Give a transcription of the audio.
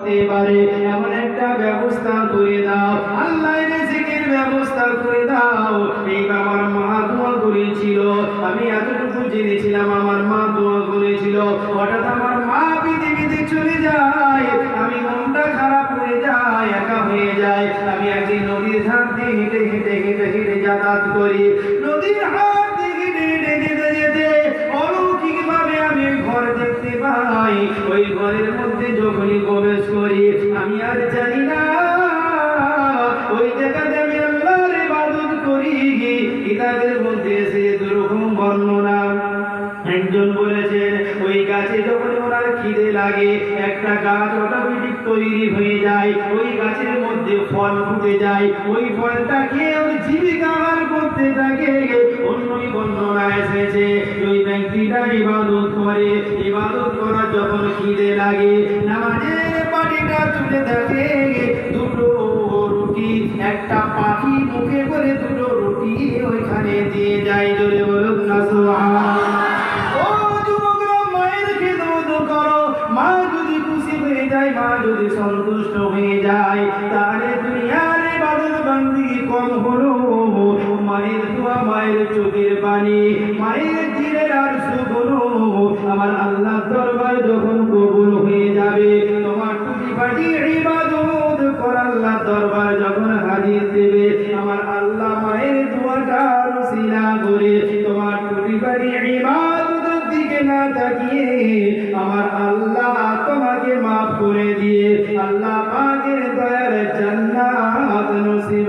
পারে। এমন একটা ব্যবস্থা করে দাও। আল্লাহ রিজিকের ব্যবস্থা করে দাও। এই আমার মা দোয়া করেছিল। আমি এতটুকু জেনেছিলাম, আমার মা দোয়া করেছিল। হঠাৎ আমার মা পৃথিবীতে চলে যায়। আমি মনটা খারাপ হয়ে যায়, একা হয়ে যায়। আমি একদিন নদীর ধার দিয়ে হেঁটে হেঁটে হেঁটে হেঁটে যাতায়াত করি। নদীর হাত ঘরের মধ্যে যখনই প্রবেশ করি, আমি আর জানি না। ওই জায়গাতে আমি আল্লাহর ইবাদত করি কিতাবের মধ্যে এসে দুরকম বর্ণনা। একজন বলেছেন, ওই গাছে যখন ওনার খিদে লাগে, একটা গাছ অটোমেটিক তৈরি হয়ে যায়, ওই গাছের মধ্যে ফল ফুটে যায়, ওই ফলটা খেয়ে ওই জীবিকা আহার করতে থাকে। অন্যই বর্ণনা এসেছে ওই ব্যক্তিটা ইবাদত করে ইবাদত করার যখন খিদে লাগে, নামাজের পাটিটা তুলে দেখে দুটো রুটি, একটা পাখি মুখে করে দুটো রুটি ওইখানে দিয়ে যায়। জোরে না মায়ের করো। যদি সন্তুষ্ট হয়ে যায়, তাহলে দুনিয়ার ইবাদত বান্দি কম হলো। মায়ের দোয়া, মায়ের চোখের পানি, মায়ের তীরের আর সুগুলো আমার আল্লাহ দরবার যখন কবুল হয়ে যাবে, তোমার টুকি পাটি ইবাদত কর আল্লাহ দরবার যখন হাজির দেবে, আমার আল্লাহ মায়ের দোয়াটা রসিলা করে তোমার টুকি পাটি ইবাদতের দিকে না তাকিয়ে আমার আল্লাহ তোমাকে মাফ করে দিয়ে আল্লাহ পাকের দয়ার জান্নাত নসিব